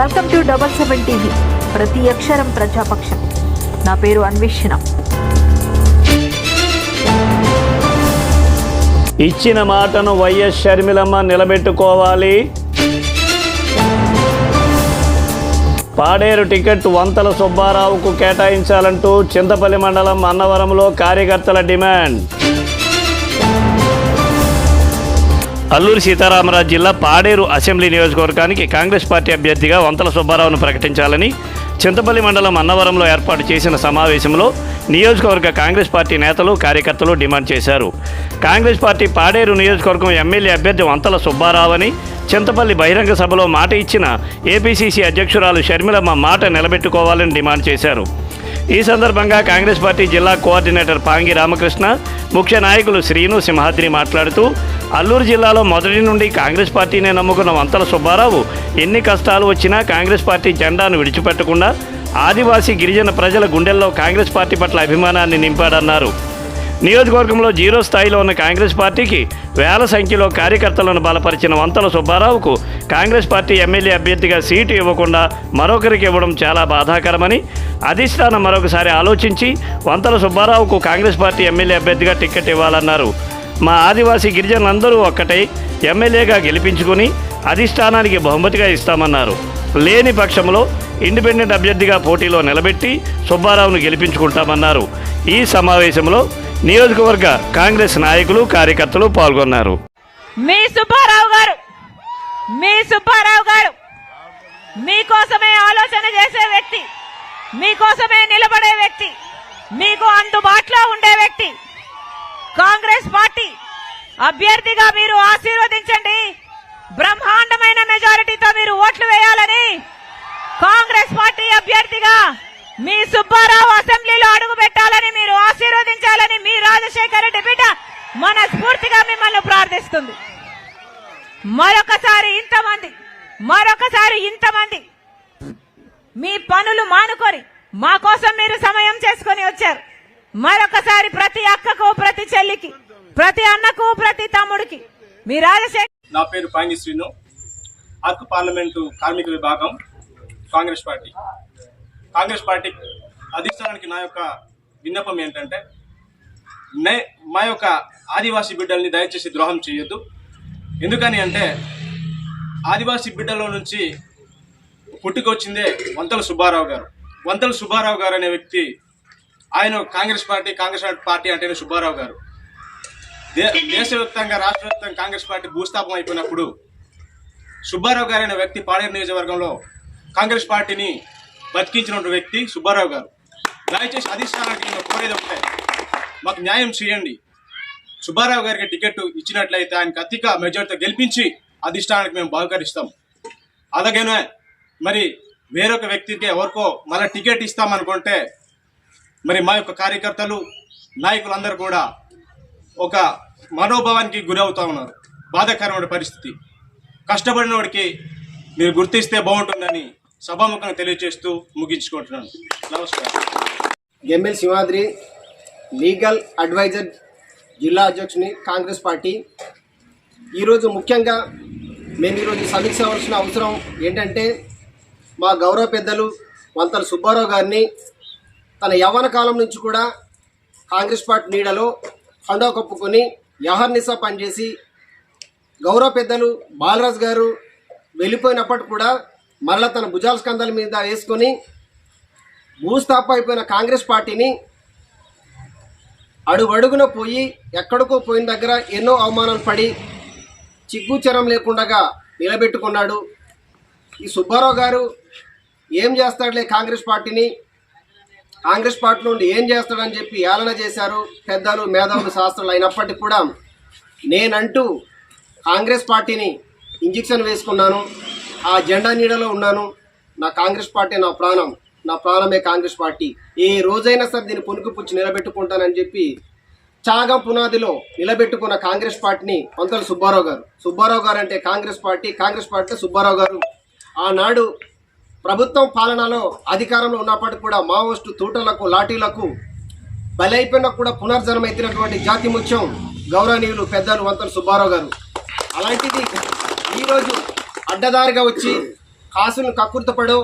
Welcome to double seven TV. ప్రతి అక్షరం ప్రజాపక్షం. నా పేరు అన్వేషణ. ఇచ్చిన మాటను వైఎస్ షర్మిలమ్మ నిలబెట్టుకోవాలి. పాడేరు టికెట్ వంతల సుబ్బారావుకు కేటాయించాలంటూ చింతపల్లి మండలం అన్నవరంలో కార్యకర్తల డిమాండ్. అల్లూరి సీతారామరాజు జిల్లా పాడేరు అసెంబ్లీ నియోజకవర్గానికి కాంగ్రెస్ పార్టీ అభ్యర్థిగా వంతల సుబ్బారావును ప్రకటించాలని చింతపల్లి మండలం అన్నవరంలో ఏర్పాటు చేసిన సమావేశంలో నియోజకవర్గ కాంగ్రెస్ పార్టీ నేతలు కార్యకర్తలు డిమాండ్ చేశారు. కాంగ్రెస్ పార్టీ పాడేరు నియోజకవర్గం ఎమ్మెల్యే అభ్యర్థి వంతల సుబ్బారావని చింతపల్లి బహిరంగ సభలో మాట ఇచ్చిన ఏపీసీసీ అధ్యక్షురాలు షర్మిలమ్మ మాట నిలబెట్టుకోవాలని డిమాండ్ చేశారు. ఈ సందర్భంగా కాంగ్రెస్ పార్టీ జిల్లా కోఆర్డినేటర్ పాంగి రామకృష్ణ ముఖ్య నాయకులు శ్రీను సింహాద్రి మాట్లాడుతూ అల్లూరు జిల్లాలో మొదటి నుండి కాంగ్రెస్ పార్టీనే నమ్ముకున్న వంతల సుబ్బారావు ఎన్ని కష్టాలు వచ్చినా కాంగ్రెస్ పార్టీ జెండాను విడిచిపెట్టకుండా ఆదివాసీ గిరిజన ప్రజల గుండెల్లో కాంగ్రెస్ పార్టీ పట్ల అభిమానాన్ని నింపాడన్నారు. నియోజకవర్గంలో జీరో స్థాయిలో ఉన్న కాంగ్రెస్ పార్టీకి వేల సంఖ్యలో కార్యకర్తలను బలపరిచిన వంతల సుబ్బారావుకు కాంగ్రెస్ పార్టీ ఎమ్మెల్యే అభ్యర్థిగా సీటు ఇవ్వకుండా మరొకరికి ఇవ్వడం చాలా బాధాకరమని అధిష్టానం మరొకసారి ఆలోచించి వంతల సుబ్బారావుకు కాంగ్రెస్ పార్టీ ఎమ్మెల్యే అభ్యర్థిగా టిక్కెట్ ఇవ్వాలన్నారు. మా ఆదివాసీ గిరిజనులందరూ ఒక్కటై ఎమ్మెల్యేగా గెలిపించుకుని అధిష్టానానికి బహుమతిగా ఇస్తామన్నారు. లేని పక్షంలో ఇండిపెండెంట్ అభ్యర్థిగా పోటీలో నిలబెట్టి సుబ్బారావును గెలిపించుకుంటామన్నారు. ఈ సమావేశంలో నియోజకవర్గ కాంగ్రెస్ నాయకులు కార్యకర్తలు పాల్గొన్నారు. మీ సుబ్బారావు గారు మీ సుబ్బారావు గారు మీకోసమే ఆలోచన చేసే వ్యక్తి మీకోసమే నిలబడే వ్యక్తి మీకు అందుబాటులో ఉండే వ్యక్తి కాంగ్రెస్ పార్టీ అభ్యర్థిగా మీరు ఆశీర్వదించండి. బ్రహ్మాండమైన మెజారిటీతో మీరు ఓట్లు వేయాలని కాంగ్రెస్ పార్టీ అభ్యర్థిగా మీ సుబ్బారావు మనస్ఫూర్తిగా మిమ్మల్ని ప్రార్థిస్తుంది. మరొకసారి ఇంతమంది మరొకసారి ఇంతమంది మీ పనులు మానుకొని మా కోసం మీరు సమయం చేసుకొని వచ్చారు. మరొకసారి ప్రతి అక్కకు ప్రతి చెల్లికి ప్రతి అన్నకు ప్రతి తమ్ముడికి మీ రాజశేఖర్ నా పేరు పాంగి శ్రీను. అరకు పార్లమెంటు కార్మిక విభాగం కాంగ్రెస్ పార్టీ. కాంగ్రెస్ పార్టీ అధిష్టానానికి నా యొక్క విన్నపం ఏంటంటే నే- మా యొక్క ఆదివాసీ బిడ్డల్ని దయచేసి ద్రోహం చేయొద్దు. ఎందుకని అంటే ఆదివాసీ బిడ్డలో నుంచి పుట్టుకొచ్చిందే వంతల సుబ్బారావు గారు. వంతల సుబ్బారావు గారు అనే వ్యక్తి ఆయన కాంగ్రెస్ పార్టీ కాంగ్రెస్ పార్టీ అంటేనే సుబ్బారావు గారు. దే- దేశవ్యాప్తంగా రాష్ట్రవ్యాప్తంగా కాంగ్రెస్ పార్టీ భూస్థాపం అయిపోయినప్పుడు సుబ్బారావు గారు అనే వ్యక్తి పాడేరు నియోజకవర్గంలో కాంగ్రెస్ పార్టీని బతికించిన వ్యక్తి సుబ్బారావు గారు. దయచేసి అధిష్టానానికి నేను కోరేది ఒకటే. మాకు న్యాయం చేయండి. సుబ్బారావు గారికి టికెట్ ఇచ్చినట్లయితే ఆయన అధిక మెజార్టీతో గెలిపించి అధిష్టానానికి మేము బహుకరిస్తాం. అలాగేనే మరి వేరొక వ్యక్తికి ఎవరికో మళ్ళీ టికెట్ ఇస్తామనుకుంటే మరి మా యొక్క కార్యకర్తలు నాయకులందరూ కూడా ఒక మనోభావానికి గురవుతా ఉన్నారు. బాధాకరమైన పరిస్థితి. కష్టపడిన వాడికి మీరు గుర్తిస్తే బాగుంటుందని సభాముఖంగా తెలియజేస్తూ ముగించుకుంటున్నాను. నమస్కారం. ఎంఎల్ సింహాద్రి లీగల్ అడ్వైజర్ జిల్లా అధ్యక్షుని కాంగ్రెస్ పార్టీ. ఈరోజు ముఖ్యంగా మేము ఈరోజు సమీక్షవలసిన అవసరం ఏంటంటే మా గౌరవ పెద్దలు వంతల సుబ్బారావు గారిని తన యవ్వన కాలం నుంచి కూడా కాంగ్రెస్ పార్టీ నీడలో హండా కప్పుకొని యహర్నిసా పనిచేసి గౌరవ పెద్దలు బాలరాజ్ గారు వెళ్ళిపోయినప్పటికి కూడా మరలా తన భుజాల స్కందాల మీద వేసుకొని భూస్థాప అయిపోయిన కాంగ్రెస్ పార్టీని అడుగడుగున పోయి ఎక్కడికో పోయిన దగ్గర ఎన్నో అవమానాలు పడి చిగ్గుచరం లేకుండా నిలబెట్టుకున్నాడు. ఈ సుబ్బారావు గారు ఏం చేస్తాడులే కాంగ్రెస్ పార్టీని? కాంగ్రెస్ పార్టీ నుండి ఏం చేస్తాడని చెప్పి ఏలన చేశారు పెద్దలు మేధావులు శాస్త్రాలు అయినప్పటికీ కూడా నేనంటూ కాంగ్రెస్ పార్టీని ఇంజెక్షన్ వేసుకున్నాను. ఆ జెండా నీడలో ఉన్నాను. నా కాంగ్రెస్ పార్టీ నా ప్రాణం. నా ప్రాణమే కాంగ్రెస్ పార్టీ. ఏ రోజైనా సరే దీన్ని పుణుకుపుచ్చి నిలబెట్టుకుంటానని చెప్పి చాగం పునాదిలో నిలబెట్టుకున్న కాంగ్రెస్ పార్టీని పంతల సుబ్బారావు గారు. సుబ్బారావు గారు అంటే Congress party Congress party Subbarao garu. ఆనాడు ప్రభుత్వం పాలనలో అధికారంలో ఉన్నప్పటికీ కూడా మావోస్టు తూటలకు లాఠీలకు బలైపోయినా కూడా పునర్జన్మ ఎత్తినటువంటి జాతి ముత్యం గౌరవనీయులు పెద్దలు వంతలు సుబ్బారావు గారు. అలాంటిది ఈరోజు అడ్డదారిగా వచ్చి కాసులను కక్కుర్తపడో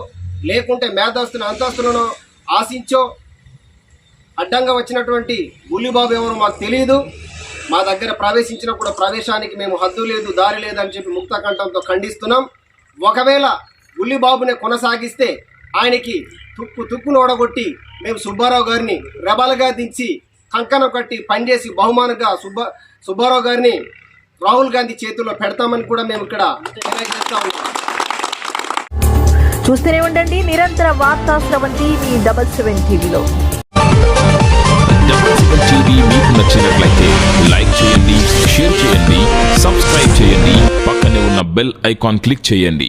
లేకుంటే మేధాస్తుని అంతస్తులను ఆశించో. అడ్డంగా వచ్చినటువంటి బుల్లిబాబు ఎవరో మాకు తెలియదు మా దగ్గర ప్రవేశించినప్పుడు ప్రవేశానికి మేము హద్దు లేదు దారి లేదని చెప్పి ముక్త కంఠంతో ఖండిస్తున్నాం. ఒకవేళ బుల్లిబాబునే కొనసాగిస్తే ఆయనకి తుక్కు తుక్కును ఓడగొట్టి మేము సుబ్బారావు గారిని రెబల్గా దించి కంకణం కట్టి పనిచేసి బహుమానంగా సుబ్బ సుబ్బారావు గారిని రాహుల్ గాంధీ చేతుల్లో పెడతామని కూడా మేము ఇక్కడ తెలియజేస్తా ఉన్నాం. చూస్తూనే ఉండండి. నిరంతర వార్తా స్రవంతి మీ డబల్ సెవెన్ టీవీలో. డబుల్ సెవెన్ టీవీ మీకు నచ్చినట్లయితే లైక్ చేయండి షేర్ చేయండి సబ్స్క్రైబ్ చేయండి. పక్కనే ఉన్న బెల్ ఐకాన్ క్లిక్ చేయండి.